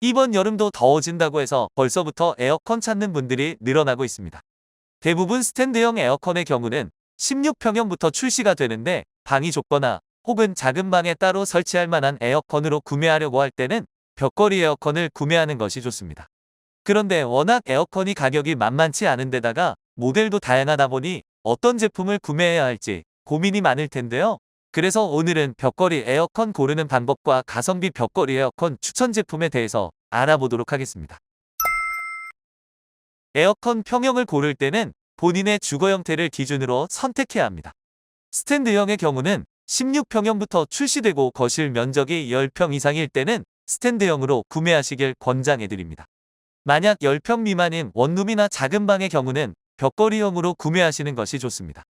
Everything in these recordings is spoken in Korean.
이번 여름도 더워진다고 해서 벌써부터 에어컨 찾는 분들이 늘어나고 있습니다. 대부분 스탠드형 에어컨의 경우는 16평형부터 출시가 되는데 방이 좁거나 혹은 작은 방에 따로 설치할 만한 에어컨으로 구매하려고 할 때는 벽걸이 에어컨을 구매하는 것이 좋습니다. 그런데 워낙 에어컨이 가격이 만만치 않은 데다가 모델도 다양하다 보니 어떤 제품을 구매해야 할지 고민이 많을 텐데요. 그래서 오늘은 벽걸이 에어컨 고르는 방법과 가성비 벽걸이 에어컨 추천 제품에 대해서 알아보도록 하겠습니다. 에어컨 평형을 고를 때는 본인의 주거 형태를 기준으로 선택해야 합니다. 스탠드형의 경우는 16평형부터 출시되고 거실 면적이 10평 이상일 때는 스탠드형으로 구매하시길 권장해드립니다. 만약 10평 미만인 원룸이나 작은 방의 경우는 벽걸이형으로 구매하시는 것이 좋습니다.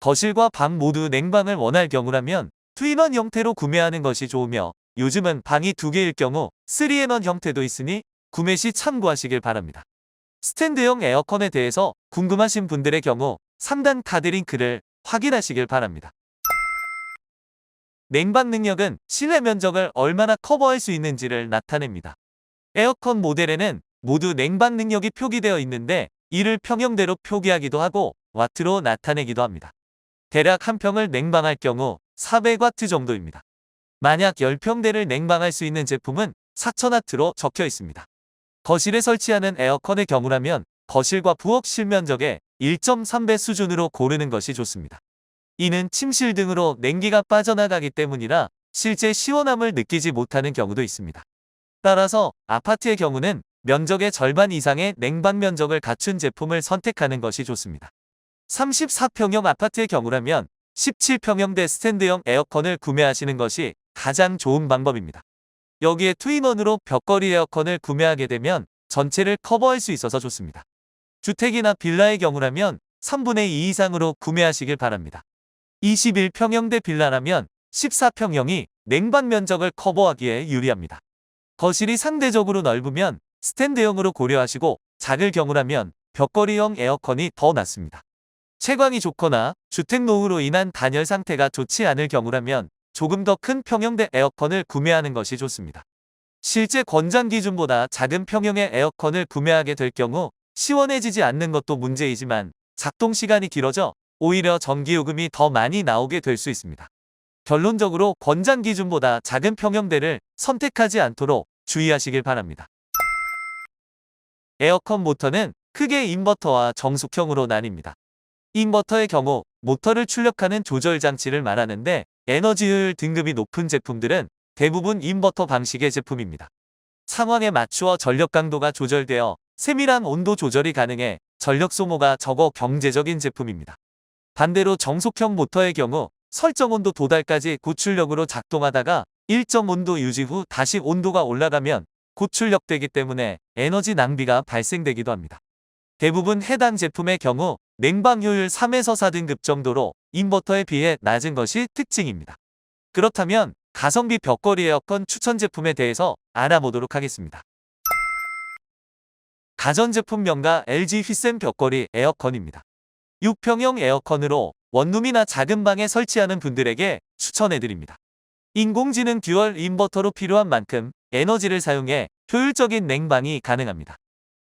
거실과 방 모두 냉방을 원할 경우라면 투인원 형태로 구매하는 것이 좋으며 요즘은 방이 두 개일 경우 3인원 형태도 있으니 구매 시 참고하시길 바랍니다. 스탠드형 에어컨에 대해서 궁금하신 분들의 경우 상단 카드 링크를 확인하시길 바랍니다. 냉방 능력은 실내 면적을 얼마나 커버할 수 있는지를 나타냅니다. 에어컨 모델에는 모두 냉방 능력이 표기되어 있는데 이를 평형대로 표기하기도 하고 와트로 나타내기도 합니다. 대략 한 평을 냉방할 경우 400와트 정도입니다. 만약 10평대를 냉방할 수 있는 제품은 4000와트로 적혀 있습니다. 거실에 설치하는 에어컨의 경우라면 거실과 부엌 실면적의 1.3배 수준으로 고르는 것이 좋습니다. 이는 침실 등으로 냉기가 빠져나가기 때문이라 실제 시원함을 느끼지 못하는 경우도 있습니다. 따라서 아파트의 경우는 면적의 절반 이상의 냉방 면적을 갖춘 제품을 선택하는 것이 좋습니다. 34평형 아파트의 경우라면 17평형대 스탠드형 에어컨을 구매하시는 것이 가장 좋은 방법입니다. 여기에 투인원으로 벽걸이 에어컨을 구매하게 되면 전체를 커버할 수 있어서 좋습니다. 주택이나 빌라의 경우라면 3분의 2 이상으로 구매하시길 바랍니다. 21평형대 빌라라면 14평형이 냉방 면적을 커버하기에 유리합니다. 거실이 상대적으로 넓으면 스탠드형으로 고려하시고 작을 경우라면 벽걸이형 에어컨이 더 낫습니다. 채광이 좋거나 주택 노후로 인한 단열 상태가 좋지 않을 경우라면 조금 더 큰 평형대 에어컨을 구매하는 것이 좋습니다. 실제 권장 기준보다 작은 평형의 에어컨을 구매하게 될 경우 시원해지지 않는 것도 문제이지만 작동 시간이 길어져 오히려 전기요금이 더 많이 나오게 될 수 있습니다. 결론적으로 권장 기준보다 작은 평형대를 선택하지 않도록 주의하시길 바랍니다. 에어컨 모터는 크게 인버터와 정숙형으로 나뉩니다. 인버터의 경우 모터를 출력하는 조절 장치를 말하는데 에너지 효율 등급이 높은 제품들은 대부분 인버터 방식의 제품입니다. 상황에 맞추어 전력 강도가 조절되어 세밀한 온도 조절이 가능해 전력 소모가 적어 경제적인 제품입니다. 반대로 정속형 모터의 경우 설정 온도 도달까지 고출력으로 작동하다가 일정 온도 유지 후 다시 온도가 올라가면 고출력되기 때문에 에너지 낭비가 발생되기도 합니다. 대부분 해당 제품의 경우 냉방 효율 3에서 4등급 정도로 인버터에 비해 낮은 것이 특징입니다. 그렇다면 가성비 벽걸이 에어컨 추천 제품에 대해서 알아보도록 하겠습니다. 가전제품 명가 LG 휘센 벽걸이 에어컨입니다. 6평형 에어컨으로 원룸이나 작은 방에 설치하는 분들에게 추천해드립니다. 인공지능 듀얼 인버터로 필요한 만큼 에너지를 사용해 효율적인 냉방이 가능합니다.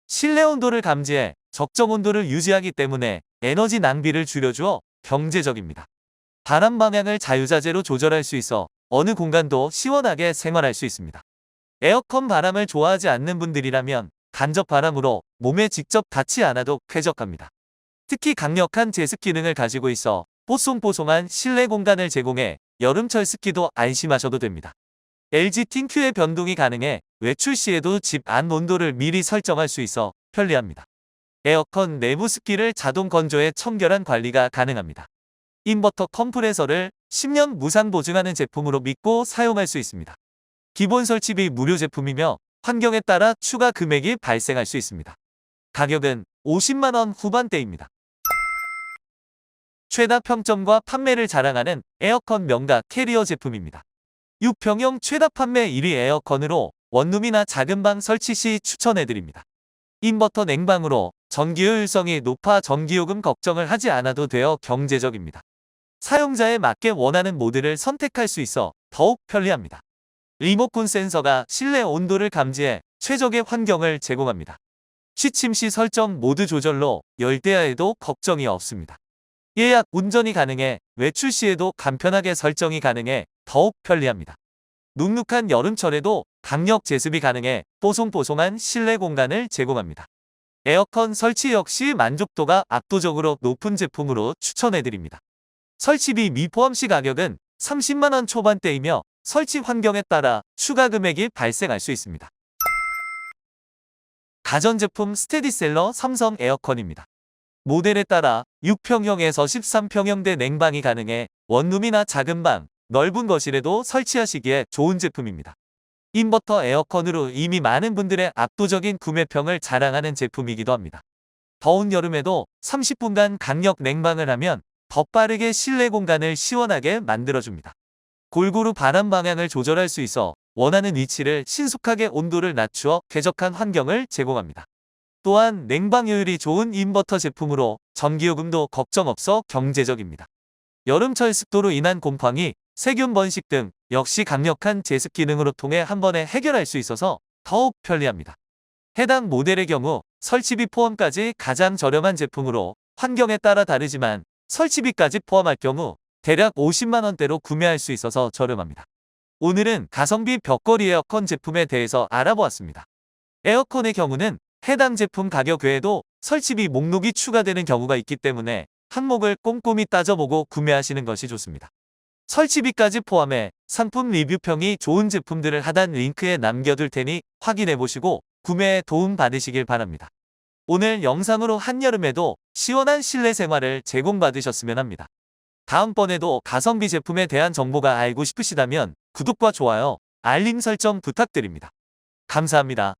실내 온도를 감지해 적정 온도를 유지하기 때문에 에너지 낭비를 줄여주어 경제적입니다. 바람 방향을 자유자재로 조절할 수 있어 어느 공간도 시원하게 생활할 수 있습니다. 에어컨 바람을 좋아하지 않는 분들이라면 간접 바람으로 몸에 직접 닿지 않아도 쾌적합니다. 특히 강력한 제습 기능을 가지고 있어 뽀송뽀송한 실내 공간을 제공해 여름철 습기도 안심하셔도 됩니다. LG 틴큐의 변동이 가능해 외출 시에도 집 안 온도를 미리 설정할 수 있어 편리합니다. 에어컨 내부 습기를 자동 건조해 청결한 관리가 가능합니다. 인버터 컴프레서를 10년 무상 보증하는 제품으로 믿고 사용할 수 있습니다. 기본 설치비 무료 제품이며 환경에 따라 추가 금액이 발생할 수 있습니다. 가격은 50만원 후반대입니다. 최다 평점과 판매를 자랑하는 에어컨 명가 캐리어 제품입니다. 6평형 최다 판매 1위 에어컨으로 원룸이나 작은 방 설치 시 추천해드립니다. 인버터 냉방으로 전기 효율성이 높아 전기요금 걱정을 하지 않아도 되어 경제적입니다. 사용자에 맞게 원하는 모드를 선택할 수 있어 더욱 편리합니다. 리모컨 센서가 실내 온도를 감지해 최적의 환경을 제공합니다. 취침 시 설정 모드 조절로 열대야에도 걱정이 없습니다. 예약 운전이 가능해 외출 시에도 간편하게 설정이 가능해 더욱 편리합니다. 눅눅한 여름철에도 강력 제습이 가능해 뽀송뽀송한 실내 공간을 제공합니다. 에어컨 설치 역시 만족도가 압도적으로 높은 제품으로 추천해드립니다. 설치비 미포함 시 가격은 30만원 초반대이며 설치 환경에 따라 추가 금액이 발생할 수 있습니다. 가전제품 스테디셀러 삼성 에어컨입니다. 모델에 따라 6평형에서 13평형대 냉방이 가능해 원룸이나 작은 방, 넓은 거실에도 설치하시기에 좋은 제품입니다. 인버터 에어컨으로 이미 많은 분들의 압도적인 구매평을 자랑하는 제품이기도 합니다. 더운 여름에도 30분간 강력 냉방을 하면 더 빠르게 실내 공간을 시원하게 만들어줍니다. 골고루 바람 방향을 조절할 수 있어 원하는 위치를 신속하게 온도를 낮추어 쾌적한 환경을 제공합니다. 또한 냉방 효율이 좋은 인버터 제품으로 전기요금도 걱정 없어 경제적입니다. 여름철 습도로 인한 곰팡이, 세균 번식 등 역시 강력한 제습 기능으로 통해 한 번에 해결할 수 있어서 더욱 편리합니다. 해당 모델의 경우 설치비 포함까지 가장 저렴한 제품으로 환경에 따라 다르지만 설치비까지 포함할 경우 대략 50만원대로 구매할 수 있어서 저렴합니다. 오늘은 가성비 벽걸이 에어컨 제품에 대해서 알아보았습니다. 에어컨의 경우는 해당 제품 가격 외에도 설치비 목록이 추가되는 경우가 있기 때문에 항목을 꼼꼼히 따져보고 구매하시는 것이 좋습니다. 설치비까지 포함해 상품 리뷰평이 좋은 제품들을 하단 링크에 남겨둘 테니 확인해보시고 구매에 도움 받으시길 바랍니다. 오늘 영상으로 한여름에도 시원한 실내 생활을 제공받으셨으면 합니다. 다음번에도 가성비 제품에 대한 정보가 알고 싶으시다면 구독과 좋아요, 알림 설정 부탁드립니다. 감사합니다.